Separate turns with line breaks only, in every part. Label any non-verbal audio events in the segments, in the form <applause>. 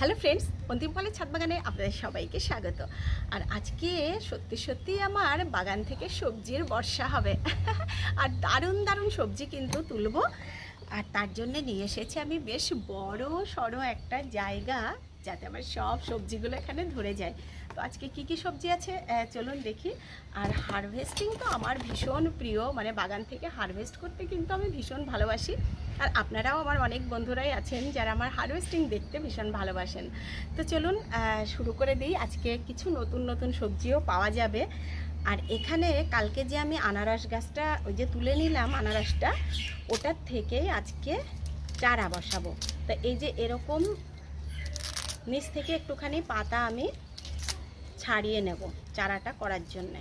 Hello friends অন্তিম ফলের ছাদ বাগানে আপনাদের সবাইকে স্বাগত। আর আজকে সত্যি সত্যি আমার বাগান থেকে সবজির বর্ষা হবে। <laughs> আর দারুণ দারুণ সবজি কিন্তু তুলব। আর তার জন্য নিয়ে এসেছি আমি বেশ বড় সড়ো একটা জায়গা। যাতে আমার সব সবজিগুলো এখানে ধরে যায়। তো আজকে কি কি সবজি আছে? চলুন দেখি। আর হারভেস্টিং তো আমার ভীষণ প্রিয়। মানে বাগান থেকে হারভেস্ট করতে কিন্তু আমি ভীষণ ভালোবাসি। আর আপনারাও আমার অনেক বন্ধুরাই আছেন যারা আমার হারভেস্টিং দেখতে ভীষণ ভালোবাসেন। তো চলুন শুরু করে দিই। আজকে কিছু নতুন নতুন সবজিও পাওয়া যাবে। আর এখানে কালকে যে আমি আনারস গাছটা, ওই যে তুলে নিলাম আনারসটা, ওটার থেকেই আজকে চারা বসাবো। তা এই যে এরকম নিচ থেকে একটুখানি পাতা আমি ছাড়িয়ে নেব চারাটা করার জন্যে।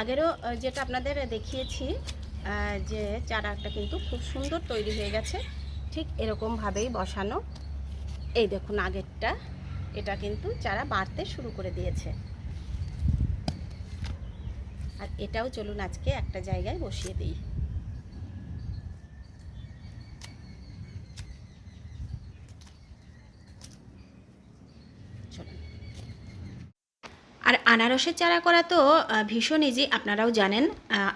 আগেরও যেটা আপনাদের দেখিয়েছি যে চারাটা কিন্তু খুব সুন্দর তৈরি হয়ে গেছে, ঠিক এরকমভাবেই বসানো। এই দেখুন আগেরটা, এটা কিন্তু চারা বাড়তে শুরু করে দিয়েছে। আর এটাও চলুন আজকে একটা জায়গায় বসিয়ে দিই চলুন আর আনারসের চারা করা তো ভীষণ ইজি আপনারাও জানেন।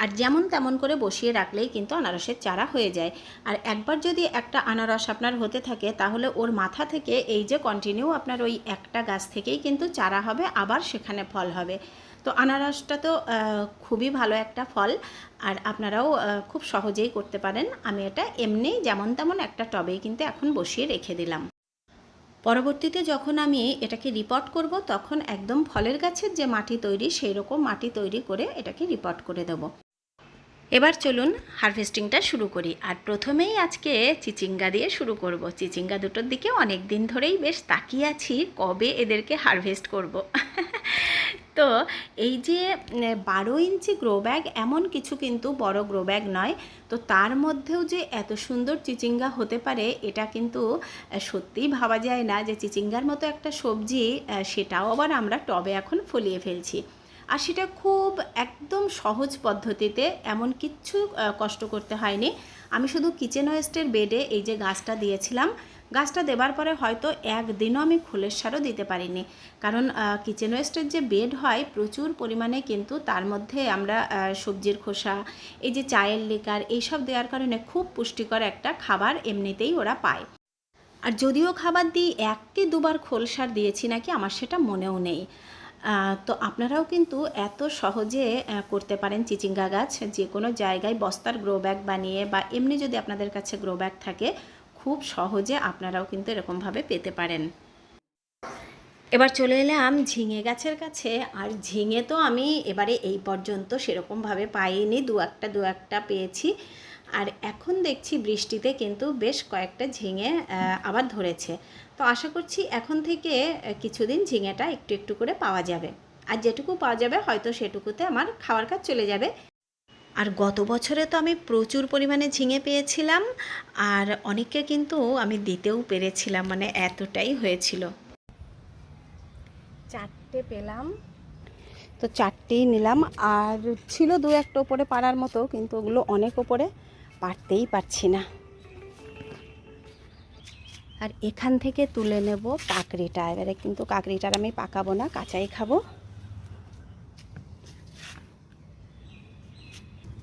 আর যেমন তেমন করে বসিয়ে রাখলেই কিন্তু আনারসের চারা হয়ে যায়। আর একবার যদি একটা আনারস আপনার হতে থাকে, তাহলে ওর মাথা থেকে এই যে কন্টিনিউ আপনার ওই একটা গাছ থেকেই কিন্তু চারা হবে, আবার সেখানে ফল হবে। তো আনারসটা তো খুবই ভালো একটা ফল, আর আপনারাও খুব সহজেই করতে পারেন। আমি এটা এমনি যেমন তেমন একটা টবেই কিন্তু এখন বসিয়ে রেখে দিলাম। পরবর্তীতে যখন আমি এটাকে রিপোর্ট করব, তখন একদম ফলের গাছের যে মাটি তৈরি সেই রকম মাটি তৈরি করে এটাকে রিপোর্ট করে দেব। এবার চলুন হারভেস্টিংটা শুরু করি। আর প্রথমেই আজকে চিচিঙ্গা দিয়ে শুরু করব। চিচিঙ্গা দুটোর দিকে অনেক দিন ধরেই বেশ তাকিয়ে আছি, কবে এদেরকে হারভেস্ট করব। <laughs> তো এই যে বারো ইঞ্চি গ্রো ব্যাগ এমন কিছু কিন্তু বড় গ্রো ব্যাগ নয়। তো তার মধ্যেও যে এত সুন্দর চিচিঙ্গা হতে পারে, এটা কিন্তু সত্যিই ভাবা যায় না যে চিচিঙ্গার মতো একটা সবজি সেটাও আবার আমরা টবে এখন ফলিয়ে ফেলছি। আর সেটা খুব একদম সহজ পদ্ধতিতে এমন কিচ্ছু কষ্ট করতে হয়নি। আমি শুধু কিচেন ওয়েস্টের বেডে এই যে গাছটা দিয়েছিলাম, গাছটা দেবার পরে হয়তো একদিনও আমি খোলের সারও দিতে পারিনি। কারণ কিচেন ওয়েস্টের যে বেড হয়, প্রচুর পরিমাণে কিন্তু তার মধ্যে আমরা সবজির খোসা, এই যে চায়ের লিকার, এইসব দেওয়ার কারণে খুব পুষ্টিকর একটা খাবার এমনিতেই ওরা পায়। আর যদিও খাবার দিই, এক কি দুবার খোল সার দিয়েছি নাকি, আমার সেটা মনেও নেই। তো আপনারাও কিন্তু এত সহজে করতে পারেন চিচিঙ্গা গাছ। যে কোনো জায়গায় বস্তার গ্রো ব্যাগ বানিয়ে বা এমনি যদি আপনাদের কাছে গ্রো ব্যাগ থাকে, খুব সহজে আপনারাও কিন্তু এরকমভাবে পেতে পারেন। এবার চলে এলাম ঝিঙে গাছের কাছে। আর ঝিঙে তো আমি এবারে এই পর্যন্ত সেরকমভাবে পাইনি, দু একটা দু একটা পেয়েছি। আর এখন দেখছি বৃষ্টিতে কিন্তু বেশ কয়েকটা ঝিঙে আবার ধরেছে। তো আশা করছি এখন থেকে কিছুদিন ঝিঙেটা একটু একটু করে পাওয়া যাবে। আর যেটুকু পাওয়া যাবে হয়তো সেটুকুতে আমার খাওয়ার কাজ চলে যাবে। আর গত বছরে তো আমি প্রচুর পরিমাণে ঝিঙে পেয়েছিলাম আর অনেককে কিন্তু আমি দিতেও পেরেছিলাম মানে এতটাই হয়েছিল। চারটে পেলাম। তো চারটেই নিলাম আর ছিল দু একটা ওপরে পাড়ার মতো কিন্তু ওগুলো অনেক ওপরে পারতেই পারছি না। আর এখান থেকে তুলে নেব কাকড়িটা। এবারে কিন্তু কাকড়িটার আমি পাকাবো না, কাঁচাই খাব।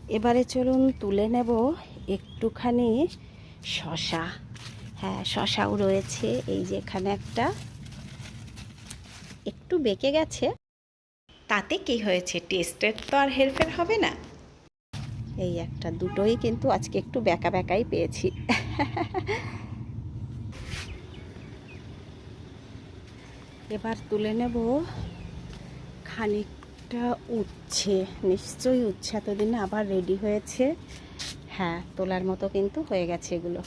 এবারে চলুন তুলে নেব একটুখানি শশা। হ্যাঁ শশাও রয়েছে, এই যে এখানে একটা। একটু বেঁকে গেছে। তাতে কি হয়েছে? টেস্টের তো আর হেরফের হবে না। এই একটা দুটোই কিন্তু আজকে একটু বেঁকা বেঁকাই পেয়েছি। <laughs> এবার তুলে নেব। খানিকটা উঠছে নিশ্চয়ই উচ্ছে এতদিনে আবার রেডি হয়েছে। হ্যাঁ তোলার মতো কিন্তু হয়ে গেছে এগুলো।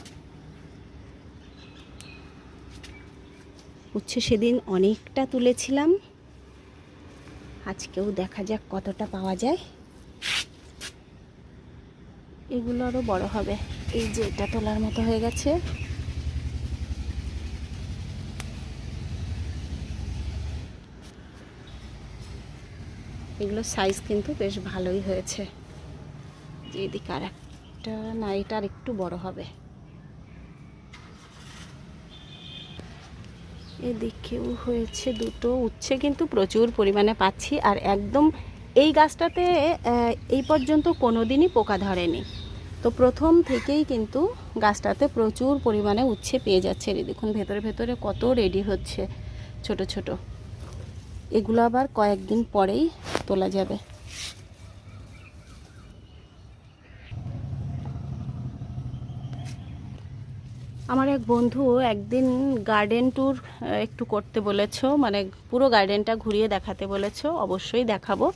উচ্ছে সেদিন অনেকটা তুলেছিলাম। আজকেও দেখা যাক কতটা পাওয়া যায়। এগুলো আরও বড় হবে। এই যে এটা তোলার মতো হয়ে গেছে। এগুলোর সাইজ কিন্তু বেশ ভালোই হয়েছে। এদিকে আর একটা না এটা আর একটু বড় হবে। এদিকেও হয়েছে দুটো, উচ্ছে কিন্তু প্রচুর পরিমাণে পাচ্ছি আর একদম এই গাছটাতে এই পর্যন্ত কোনো দিনই পোকা ধরেনি। তো প্রথম থেকেই কিন্তু গাছটাতে প্রচুর পরিমাণে উচ্ছে পেয়ে যাচ্ছে। দেখুন, ভেতরে ভেতরে কত রেডি হচ্ছে ছোট ছোট। এগুলো আবার কয়েকদিন পরেই তোলা যাবে। আমার এক বন্ধু একদিন গার্ডেন ট্যুর একটু করতে বলেছ মানে পুরো গার্ডেনটা ঘুরিয়ে দেখাতে বলেছ, অবশ্যই দেখাবো।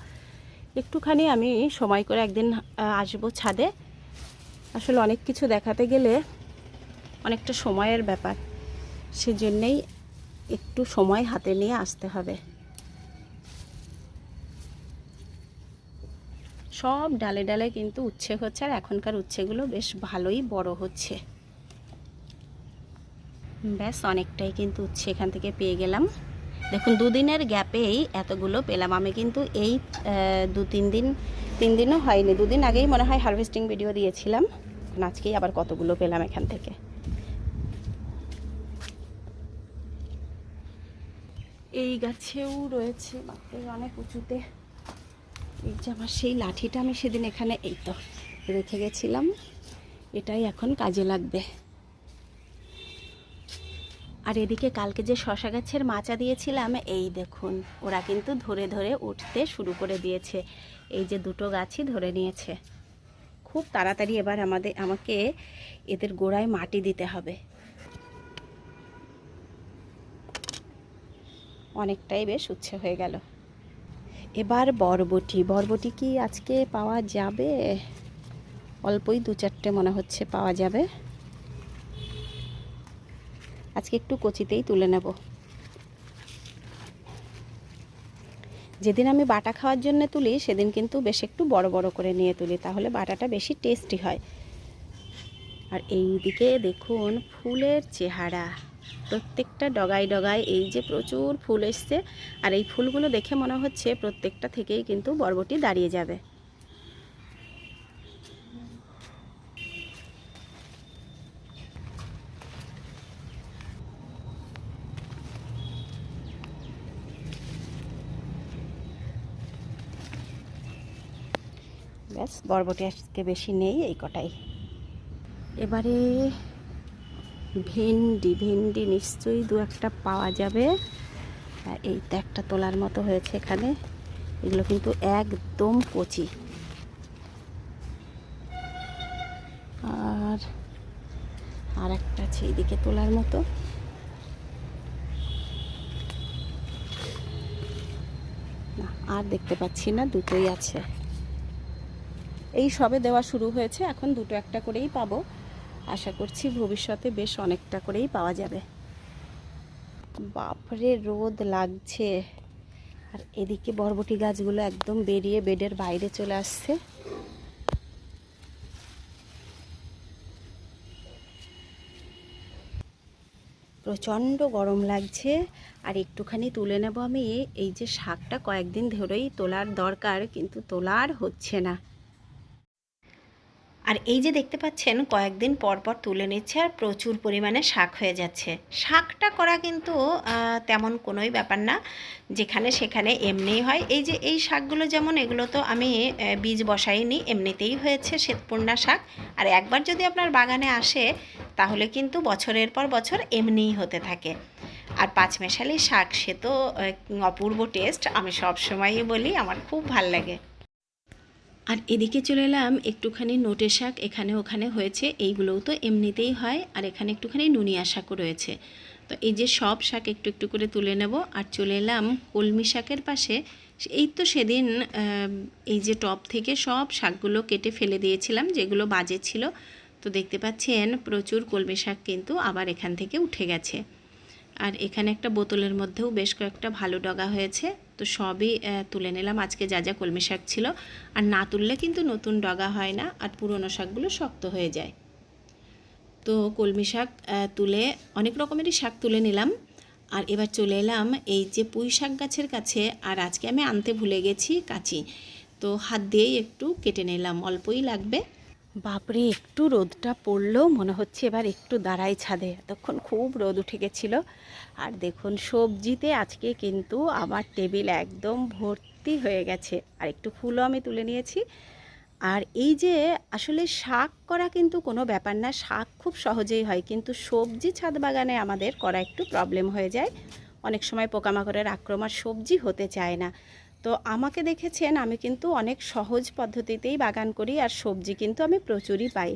একটুখানি আমি সময় করে একদিন আসব ছাদে। আসলে অনেক কিছু দেখাতে গেলে অনেকটা সময়ের ব্যাপার, সেজন্যেই একটু সময় হাতে নিয়ে আসতে হবে। সব ডালে ডালে কিন্তু উচ্ছে হচ্ছে, আর এখনকার উচ্ছেগুলো বেশ ভালোই বড় হচ্ছে। ব্যাস, অনেকটাই কিন্তু উচ্ছে এখান থেকে পেয়ে গেলাম। দেখুন, দুদিনের গ্যাপেই এতগুলো পেলাম। আমি কিন্তু এই দু তিন দিন, তিন দিনও হয়নি, দুদিন আগেই মনে হয় হারভেস্টিং ভিডিও দিয়েছিলাম। আজকেই আবার কতগুলো পেলাম এখান থেকে। এই গাছেও রয়েছে অনেক উঁচুতে। এই যে আমার সেই লাঠিটা আমি সেদিন এখানে এই তো রেখে গেছিলাম। এটাই এখন কাজে লাগবে। আর এদিকে কালকে যে শশা গাছের মাচা দিয়েছিলাম, এই দেখুন, ওরা কিন্তু ধরে ধরে উঠতে শুরু করে দিয়েছে। এই যে দুটো গাছই ধরে নিয়েছে। খুব তাড়াতাড়ি এবার আমাদের, আমাকে এদের গোড়ায় মাটি দিতে হবে। অনেকটাই বেশ উচ্ছে হয়ে গেল। এবার বরবটি। বরবটি কি আজকে পাওয়া যাবে? অল্পই দু চারটে মনে হচ্ছে পাওয়া যাবে। আজকে একটু কচিতেই তুলে নেব। যেদিন আমি বাটা খাওয়ার জন্য তুলি, সেদিন কিন্তু বেশ একটু বড় বড় করে নিয়ে তুলি, তাহলে বাটাটা বেশি টেস্টি হয়। আর এই দিকে দেখুন, ফুলের চেহারা। প্রত্যেকটা ডগায় ডগায় এই যে প্রচুর ফুল এসছে, আর এই ফুলগুলো দেখে মনে হচ্ছে প্রত্যেকটা থেকেই কিন্তু বরবটি দাঁড়িয়ে যাবে। ব্যাস, বরবটি আজকে বেশি নেই এই কটাই। এবারে ভেন্ডি ভেন্ডি নিশ্চয়ই দু একটা পাওয়া যাবে। এই তো একটা তোলার মতো হয়েছে এখানে। এগুলো কিন্তু একদম কচি। আর আর একটা আছে এইদিকে তোলার মতো। আর দেখতে পাচ্ছি না, দুটোই আছে। এই সবে দেওয়া শুরু হয়েছে, এখন দুটো একটা করেই পাবো। আশা করছি ভবিষ্যতে বেশ অনেকটা করেই পাওয়া যাবে। বাপরে, রোদ লাগছে। আর এদিকে বরবটি গাছগুলো একদম বেরিয়ে বেডের বাইরে চলে আসছে। প্রচণ্ড গরম লাগছে। আর একটুখানি তুলে নেব আমি। এই যে শাকটা কয়েকদিন ধরেই তোলার দরকার, কিন্তু তোলার হচ্ছে না। আর এই যে দেখতে পাচ্ছেন, কয়েকদিন পর পর তুলে নিচ্ছে আর প্রচুর পরিমাণে শাক হয়ে যাচ্ছে। শাকটা করা কিন্তু তেমন কোনোই ব্যাপার না। যেখানে সেখানে এমনিই হয়। এই যে এই শাকগুলো যেমন, এগুলো তো আমি বীজ বসাইনি, এমনিতেই হয়েছে শ্বেতপূর্ণা শাক। আর একবার যদি আপনার বাগানে আসে, তাহলে কিন্তু বছরের পর বছর এমনিই হতে থাকে। আর পাঁচমেশালি শাক, সে তো অপূর্ব টেস্ট। আমি সবসময়ই বলি, আমার খুব ভালো লাগে। আর এদিকে চলে এলাম একটুখানি নোটে শাক, এখানে ওখানে হয়েছে, এইগুলোও তো এমনিতেই হয়, আর এখানে একটুখানি নুনিয়া শাকও রয়েছে। তো এই যে সব শাক একটু একটু করে তুলে নেব, আর চলে এলাম কলমি শাকের পাশে। এই তো সেদিন এই যে টপ থেকে সব শাকগুলো কেটে ফেলে দিয়েছিলাম, যেগুলো বাজে ছিল। তো দেখতে পাচ্ছেন, প্রচুর কলমি শাক কিন্তু আবার এখান থেকে উঠে গেছে। আর এখানে একটা বোতলের মধ্যেও বেশ কয়েকটা ভালো ডগা হয়েছে। তো সবই তুলে নিলাম। আজকে যা যা কলমি শাক ছিল। আর না তুললে কিন্তু নতুন ডগা হয় না, আর পুরনো শাকগুলো শক্ত হয়ে যায়। তো কলমি শাক তুলে অনেক রকমেরই শাক তুলে নিলাম। আর এবার চলে এলাম এই যে পুঁই শাক গাছের কাছে। আর আজকে আমি আনতে ভুলে গেছি কাঁচি। তো হাত দিয়েই একটু কেটে নিলাম। অল্পই লাগবে। বাপরে, একটু রোদটা পড়লেও মনে হচ্ছে এবার একটু দাঁড়াই ছাদে। এতক্ষণ খুব রোদ উঠে গেছিল। আর দেখুন, সবজিতে আজকে কিন্তু আমার টেবিল একদম ভর্তি হয়ে গেছে। আর একটু ফুলও আমি তুলে নিয়েছি। আর এই যে, আসলে শাক করা কিন্তু কোনো ব্যাপার না। শাক খুব সহজেই হয়, কিন্তু সবজি ছাদ বাগানে আমাদের করা একটু প্রবলেম হয়ে যায়। অনেক সময় পোকামাকড়ের আক্রমণ সবজি হতে চায় না। তো আমাকে দেখেছেন, আমি কিন্তু অনেক সহজ পদ্ধতিতেই বাগান করি আর সবজি কিন্তু আমি প্রচুরই পাই।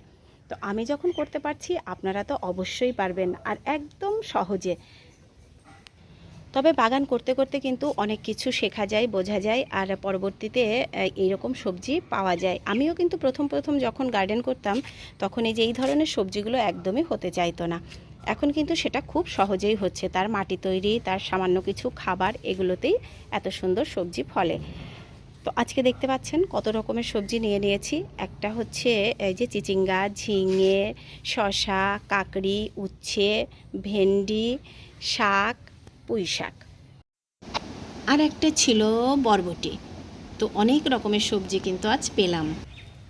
তো আমি যখন করতে পারছি, আপনারা তো অবশ্যই পারবেন আর একদম সহজে। তবে বাগান করতে করতে কিন্তু অনেক কিছু শেখা যায়, বোঝা যায় আর পরবর্তীতে এইরকম সবজি পাওয়া যায়। আমিও কিন্তু প্রথম প্রথম যখন গার্ডেন করতাম, তখন এই যে, এই ধরনের সবজিগুলো একদমই হতে চাইতো না। এখন কিন্তু সেটা খুব সহজেই হচ্ছে। তার মাটি তৈরি, তার সামান্য কিছু খাবার, এগুলোতেই এত সুন্দর সবজি ফলে। তো আজকে দেখতে পাচ্ছেন কত রকমের সবজি নিয়ে নিয়েছি। একটা হচ্ছে এই যে চিচিঙ্গা, ঝিঙে শশা কাকড়ি, উচ্ছে, ভেন্ডি, শাক, পুঁই শাক। আর একটা ছিল বরবটি। তো অনেক রকমের সবজি কিন্তু আজ পেলাম।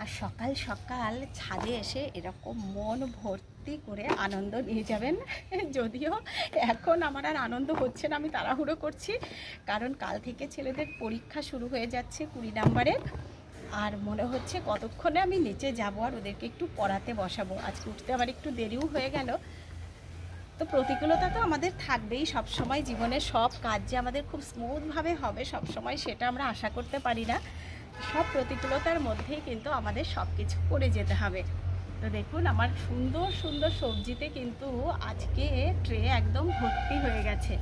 আর সকাল সকাল ছাদে এসে এরকম মন ভর্তি করে আনন্দ নিয়ে যাবেন। যদিও এখন আমার আর আনন্দ হচ্ছে না, আমি তাড়াহুড়ো করছি। কারণ কাল থেকে ছেলেদের পরীক্ষা শুরু হয়ে যাচ্ছে কুড়ি নাম্বারের আর মনে হচ্ছে কতক্ষণে আমি নিচে যাব আর ওদেরকে একটু পড়াতে বসাবো। আজকে উঠতে আবার একটু দেরিও হয়ে গেল। তো প্রতিকূলতা তো আমাদের থাকবেই। সব সময় জীবনে সব কাজ যে আমাদের খুব স্মুথভাবে হবে, সব সময় সেটা আমরা আশা করতে পারি না। সব প্রতিকূলতার মধ্যেই কিন্তু আমাদের সব কিছু করে যেতে হবে। তো দেখুন, আমার সুন্দর সুন্দর সবজিতে কিন্তু আজকে ট্রে একদম ভর্তি হয়ে গেছে।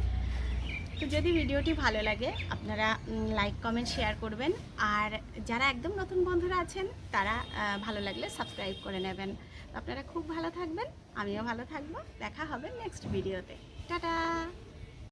তো যদি ভিডিওটি ভালো লাগে, আপনারা লাইক কমেন্ট শেয়ার করবেন। আর যারা একদম নতুন বন্ধুরা আছেন, তারা ভালো লাগলে সাবস্ক্রাইব করে নেবেন। আপনারা খুব ভালো থাকবেন, আমিও ভালো থাকব। দেখা হবে নেক্সট ভিডিওতে টাটা!